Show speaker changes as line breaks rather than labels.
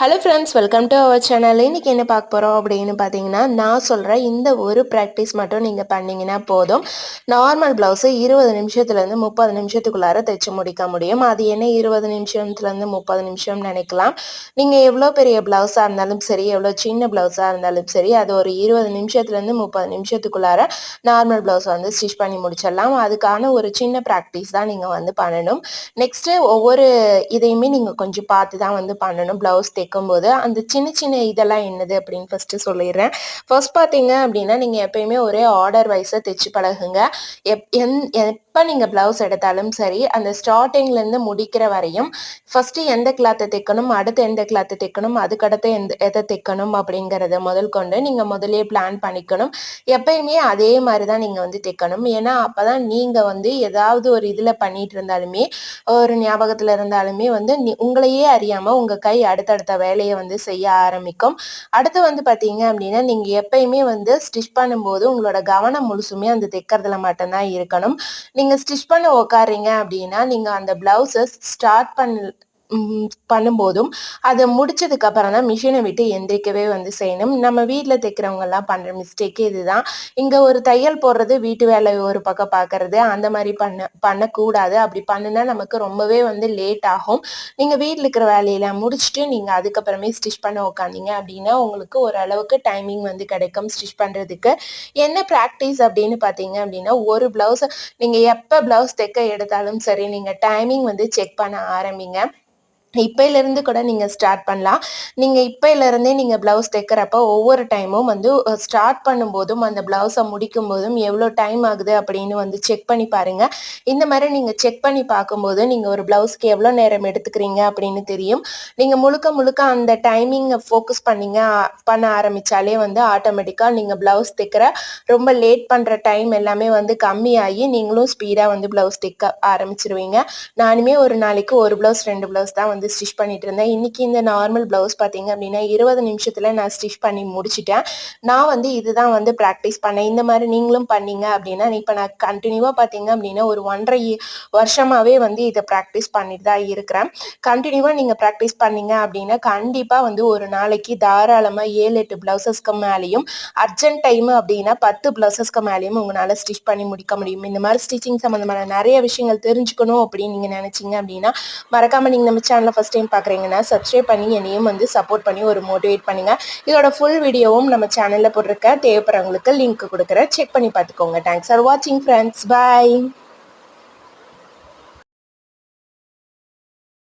Hello friends welcome to our channel இன்றைக்கி என்ன பார்க்க போகிறோம் அப்படின்னு பார்த்தீங்கன்னா நான் சொல்கிற இந்த ஒரு ப்ராக்டிஸ் மட்டும் நீங்கள் பண்ணிங்கன்னா போதும். நார்மல் ப்ளவுஸு இருபது நிமிஷத்துலேருந்து முப்பது நிமிஷத்துக்குள்ளார தைச்சு முடிக்க முடியும். அது என்ன இருபது நிமிஷத்துலேருந்து முப்பது நிமிஷம் நினைக்கலாம். நீங்கள் எவ்வளோ பெரிய ப்ளவுஸாக இருந்தாலும் சரி எவ்வளோ சின்ன ப்ளவுஸாக இருந்தாலும் சரி அது ஒரு இருபது நிமிஷத்துலேருந்து முப்பது நிமிஷத்துக்குள்ளார நார்மல் ப்ளவுஸ் வந்து ஸ்டிச் பண்ணி முடிச்சிடலாம். அதுக்கான ஒரு சின்ன ப்ராக்டிஸ் தான் நீங்கள் வந்து பண்ணணும். நெக்ஸ்ட்டு ஒவ்வொரு இதையுமே நீங்கள் கொஞ்சம் பார்த்து தான் வந்து பண்ணணும். ப்ளவுஸ் தைக்கும்போது அந்த சின்ன சின்ன இதெல்லாம் என்னது அப்படின்னு ஃபஸ்ட்டு சொல்லிடுறேன். ஃபர்ஸ்ட் பார்த்தீங்க அப்படின்னா நீங்கள் எப்பயுமே ஒரே ஆர்டர் வைஸாக தைச்சு பழகுங்க. எப் எந் எப்போ நீங்கள் ப்ளவுஸ் எடுத்தாலும் சரி அந்த ஸ்டார்டிங்லேருந்து முடிக்கிற வரையும் ஃபஸ்ட்டு எந்த கிளாத்தை தைக்கணும் அடுத்து எந்த கிளாத்தை தைக்கணும் அதுக்கடுத்து எந்த எதை தைக்கணும் அப்படிங்கிறத முதல் கொண்டு நீங்கள் முதலே பிளான் பண்ணிக்கணும். எப்பயுமே அதே மாதிரி தான் நீங்கள் வந்து தைக்கணும். ஏன்னா அப்போ தான் நீங்கள் வந்து ஏதாவது ஒரு இதில் பண்ணிட்டு இருந்தாலுமே ஒரு ஞாபகத்தில் இருந்தாலுமே வந்து உங்களையே அறியாமல் உங்கள் கை அடுத்தடுத்த வேலையை வந்து செய்ய ஆரம்பிக்கும். அடுத்து வந்து பார்த்தீங்க அப்படின்னா நீங்கள் எப்பயுமே வந்து ஸ்டிச் பண்ணும்போது உங்களோட கவனம் முழுசுமே அந்த தைக்கிறதுல மட்டும்தான் இருக்கணும். நீங்கள் ஸ்டிச் பண்ண உக்காறீங்க அப்படின்னா நீங்கள் அந்த ப்ளவுஸை ஸ்டார்ட் பண்ண பண்ணும்போதும் அதை முடிச்சதுக்கு அப்புறம் தான் மிஷினை விட்டு எந்திரிக்கவே வந்து செய்யணும். நம்ம வீட்டில் தைக்கிறவங்கெல்லாம் பண்ணுற மிஸ்டேக்கே இதுதான். இங்கே ஒரு தையல் போடுறது வீட்டு வேலை ஒரு பக்கம் பார்க்கறது அந்த மாதிரி பண்ண பண்ணக்கூடாது. அப்படி பண்ணுனா நமக்கு ரொம்பவே வந்து லேட் ஆகும். நீங்கள் வீட்டில் இருக்கிற வேலையில முடிச்சுட்டு நீங்கள் அதுக்கப்புறமே ஸ்டிச் பண்ண உட்காந்தீங்க அப்படின்னா உங்களுக்கு ஓரளவுக்கு டைமிங் வந்து கிடைக்கும் ஸ்டிச் பண்ணுறதுக்கு என்ன ப்ராக்டிஸ் அப்படின்னு பார்த்தீங்க அப்படின்னா ஒரு ப்ளவுஸ் நீங்கள் எப்போ ப்ளவுஸ் தைக்க எடுத்தாலும் சரி நீங்கள் டைமிங் வந்து செக் பண்ண ஆரம்பிங்க. இப்பையிலேருந்து கூட நீங்கள் ஸ்டார்ட் பண்ணலாம். நீங்கள் இப்பையிலேருந்தே நீங்கள் ப்ளவுஸ் தைக்கிறப்ப ஒவ்வொரு டைமும் வந்து ஸ்டார்ட் பண்ணும்போதும் அந்த ப்ளவுஸை முடிக்கும் போதும் எவ்வளோ டைம் ஆகுது அப்படின்னு வந்து செக் பண்ணி பாருங்கள் இந்த மாதிரி நீங்கள் செக் பண்ணி பார்க்கும்போது நீங்கள் ஒரு ப்ளவுஸ்க்கு எவ்வளோ நேரம் எடுத்துக்கிறீங்க அப்படின்னு தெரியும். நீங்கள் முழுக்க முழுக்க அந்த டைமிங்கை ஃபோக்கஸ் பண்ணிங்க பண்ண ஆரம்பித்தாலே வந்து ஆட்டோமேட்டிக்காக நீங்கள் ப்ளவுஸ் தைக்கிற ரொம்ப லேட் பண்ணுற டைம் எல்லாமே வந்து கம்மியாகி நீங்களும் ஸ்பீடாக வந்து ப்ளவுஸ் தைக்க ஆரம்பிச்சிருவீங்க. நானுமே ஒரு நாளைக்கு ஒரு ப்ளவுஸ் ரெண்டு ப்ளவுஸ் தான் வந்து வந்து ஸ்டிச் பண்ணிட்டு இருந்தேன். இன்னைக்கு இந்த நார்மல் ப்ளவுஸ் பார்த்தீங்க அப்படின்னா இருபது நிமிஷத்தில் நான் ஸ்டிச் பண்ணி முடிச்சிட்டேன். நான் வந்து இதுதான் வந்து ப்ராக்டிஸ் பண்ணேன். இந்த மாதிரி நீங்களும் பண்ணீங்க அப்படின்னா இப்போ நான் கண்டினியூவாக பார்த்தீங்க அப்படின்னா ஒரு ஒன்றரை வருஷமாகவே வந்து இதை ப்ராக்டிஸ் பண்ணிட்டு தான் இருக்கிறேன். கண்டினியூவாக நீங்கள் ப்ராக்டிஸ் பண்ணீங்க அப்படின்னா கண்டிப்பாக வந்து ஒரு நாளைக்கு தாராளமாக ஏழு எட்டு ப்ளவுசஸ்க்கு மேலேயும் அர்ஜென்ட் டைம் அப்படின்னா பத்து ப்ளவுசஸ்க்கு மேலேயும் உங்களால் ஸ்டிச் பண்ணி முடிக்க முடியும். இந்த மாதிரி ஸ்டிச்சிங் சம்மந்தமான நிறைய விஷயங்கள் தெரிஞ்சுக்கணும் அப்படின்னு நீங்கள் நினச்சிங்க அப்படின்னா மறக்காமல் நீங்கள் நம்ம சேனல் சேனலை ஃபஸ்ட் டைம் பார்க்குறீங்கன்னா சப்ஸ்கிரைப் பண்ணி என்னையும் வந்து சப்போர்ட் பண்ணி ஒரு மோட்டிவேட் பண்ணுங்கள் இதோட ஃபுல் வீடியோவும் நம்ம சேனலில் போட்டிருக்க தேவைப்படுறவங்களுக்கு லிங்க் கொடுக்குறேன். செக் பண்ணி பார்த்துக்கோங்க. தேங்க்ஸ் ஃபார் வாட்சிங் ஃப்ரெண்ட்ஸ் பாய்